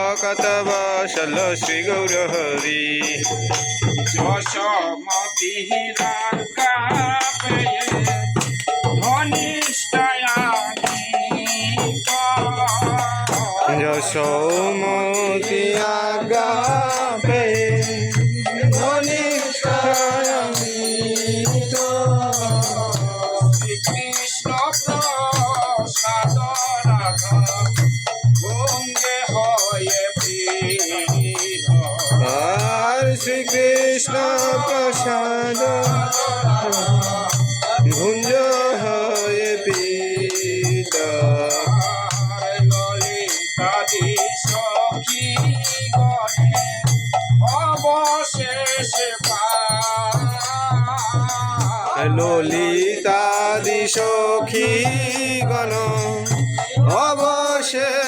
ভজভকতবশল শ্রী গৌর হরি যশমতি কাপে ধনিষ্ঠয়ামি যশোমতি শ্রীকৃষ্ণ প্রসাদ। ভুঞ্জ হয়ে পিত ললিতাদি সখী গণে অবশেষে পায়। ললিতাদি সখী গণ অবশেষে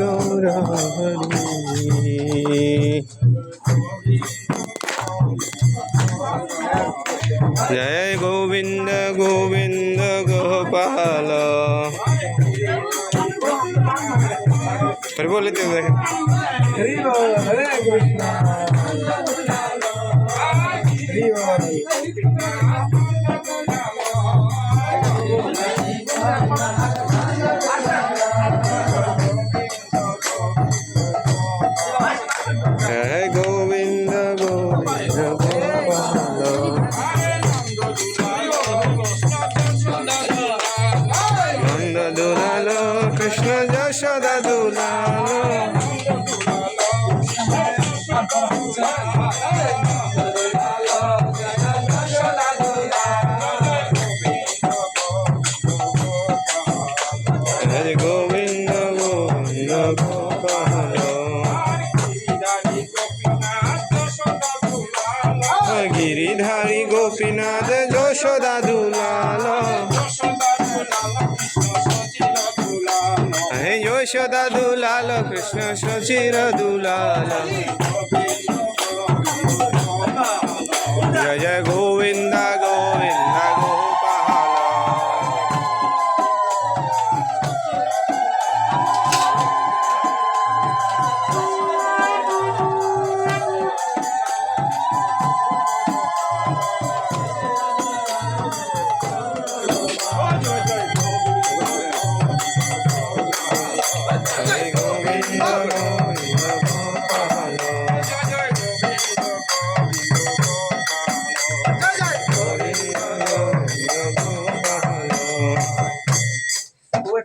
गौरा हरी जय गोविंद गोविंद गोपाल हरि बोले थे हरे हरे कृष्ण গিরিধারী গোপীনাথ যশোদা দুলা যশোদা দুলাল কৃষ্ণ শশীর দুলাল। জয় জয় গোবিন্দ।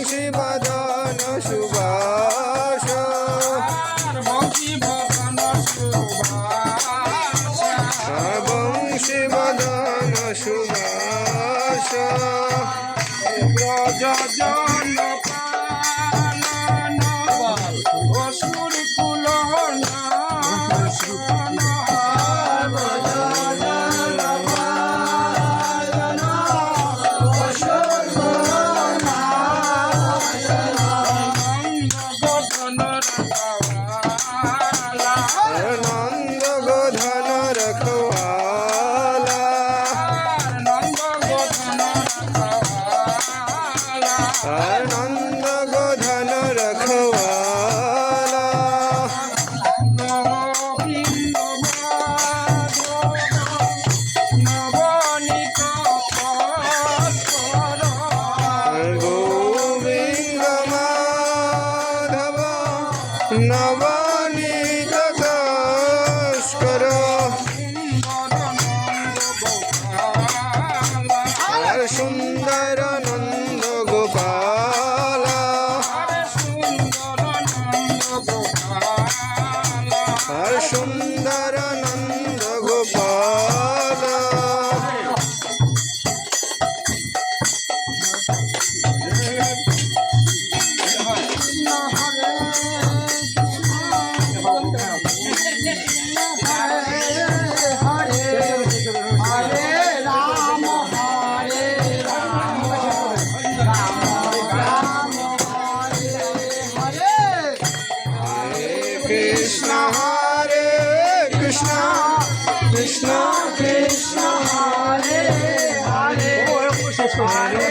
সর্বংশী বদন সুবাস কৃষ্ণ